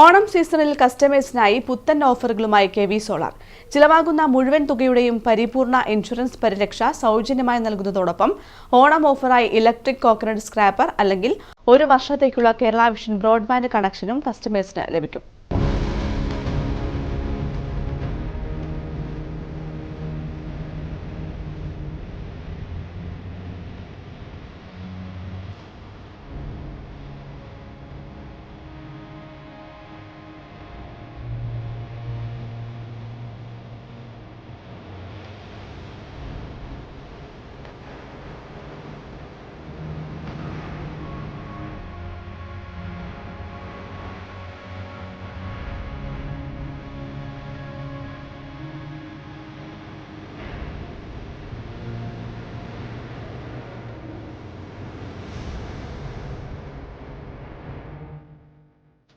ഓണം സീസണിൽ കസ്റ്റമേഴ്സിനായി പുത്തൻ ഓഫറുകളുമായി കെ വി സോളാർ. ചിലവാകുന്ന മുഴുവൻ തുകയുടെയും പരിപൂർണ ഇൻഷുറൻസ് പരിരക്ഷ സൗജന്യമായി നൽകുന്നതോടൊപ്പം ഓണം ഓഫറായി ഇലക്ട്രിക് കോക്കനട്ട് സ്ക്രാപ്പർ അല്ലെങ്കിൽ ഒരു വർഷത്തേക്കുള്ള കേരള വിഷൻ ബ്രോഡ്ബാൻഡ് കണക്ഷനും കസ്റ്റമേഴ്സിന് ലഭിക്കും.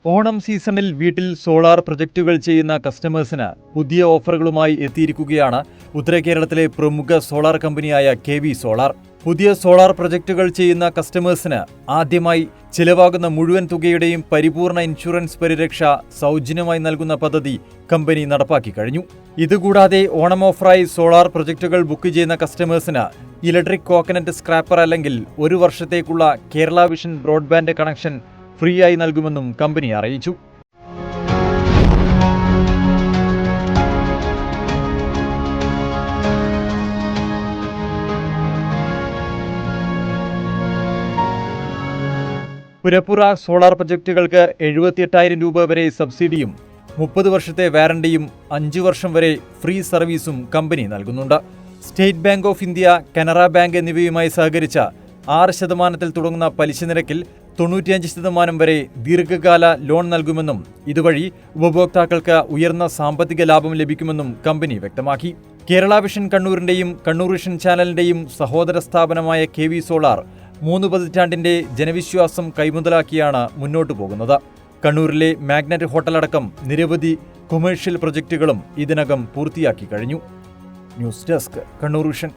ഓണം സീസണിൽ വീട്ടിൽ സോളാർ പ്രൊജക്റ്റുകൾ ചെയ്യുന്ന കസ്റ്റമേഴ്സിന് പുതിയ ഓഫറുകളുമായി എത്തിയിരിക്കുകയാണ് ഉത്തര കേരളത്തിലെ പ്രമുഖ സോളാർ കമ്പനിയായ കെ വി സോളാർ. പുതിയ സോളാർ പ്രൊജക്റ്റുകൾ ചെയ്യുന്ന കസ്റ്റമേഴ്സിന് ആദ്യമായി ചിലവാകുന്ന മുഴുവൻ തുകയുടെയും പരിപൂർണ ഇൻഷുറൻസ് പരിരക്ഷ സൗജന്യമായി നൽകുന്ന പദ്ധതി കമ്പനി നടപ്പാക്കി കഴിഞ്ഞു. ഇതുകൂടാതെ ഓണം ഓഫറായി സോളാർ പ്രൊജക്റ്റുകൾ ബുക്ക് ചെയ്യുന്ന കസ്റ്റമേഴ്സിന് ഇലക്ട്രിക് കോക്കനറ്റ് സ്ക്രാപ്പർ അല്ലെങ്കിൽ ഒരു വർഷത്തേക്കുള്ള Kerala vision broadband connection free ആയി നൽകുമെന്നും കമ്പനി അറിയിച്ചു. പുരപ്പുറ സോളാർ പ്രൊജക്റ്റുകൾക്ക് എഴുപത്തിയെട്ടായിരം രൂപ വരെ സബ്സിഡിയും മുപ്പത് വർഷത്തെ വാറണ്ടിയും അഞ്ചു വർഷം വരെ ഫ്രീ സർവീസും കമ്പനി നൽകുന്നുണ്ട്. State Bank of India Canara bank എന്നിവയുമായി സഹകരിച്ച ആറ് ശതമാനത്തിൽ തുടങ്ങുന്ന പലിശ നിരക്കിൽ തൊണ്ണൂറ്റിയഞ്ച് ശതമാനം വരെ ദീർഘകാല ലോൺ നൽകുമെന്നും ഇതുവഴി ഉപഭോക്താക്കൾക്ക് ഉയർന്ന സാമ്പത്തിക ലാഭം ലഭിക്കുമെന്നും കമ്പനി വ്യക്തമാക്കി. കേരള വിഷൻ കണ്ണൂരിന്റെയും കണ്ണൂർ വിഷൻ ചാനലിന്റെയും സഹോദര സ്ഥാപനമായ കെ വി സോളാർ മൂന്ന് പതിറ്റാണ്ടിന്റെ ജനവിശ്വാസം കൈമുതലാക്കിയാണ് മുന്നോട്ടു പോകുന്നത്. കണ്ണൂരിലെ മാഗ്നറ്റ് ഹോട്ടലടക്കം നിരവധി കൊമേഴ്ഷ്യൽ പ്രൊജക്റ്റുകളും ഇതിനകം പൂർത്തിയാക്കി കഴിഞ്ഞു. News desk Kannur vision.